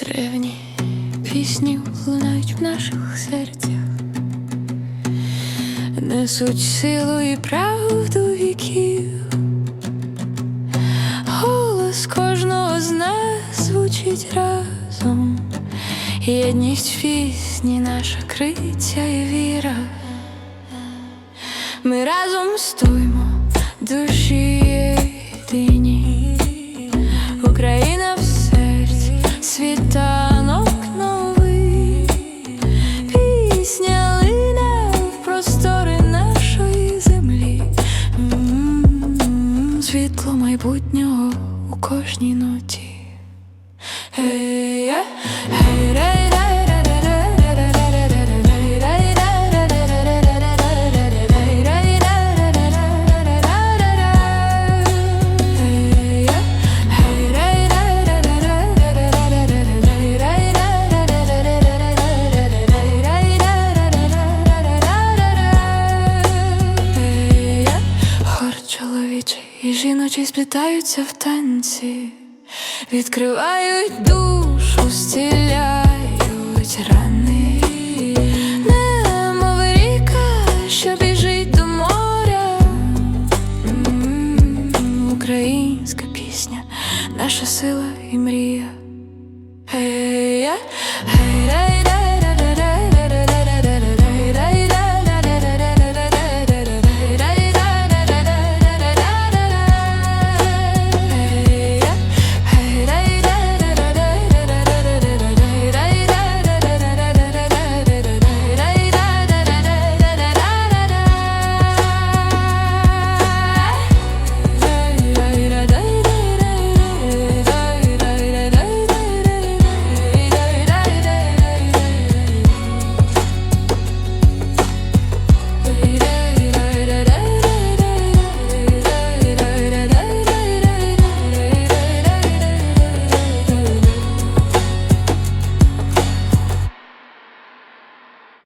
Древні пісні лунають в наших серцях, Несуть силу і правду віків. Голос кожного з нас звучить разом. Єдність пісні наша криця і віра. Ми разом стоїмо, душі єдині. Україна в серці, світанок майбутнього у кожній ноті. Hey, yeah, hey, yeah. і жіночі сплітаються в танці, відкривають душу, стіляють рани, немов ріка, що біжить до моря. Українська пісня, наша сила і мрія. Hey, yeah.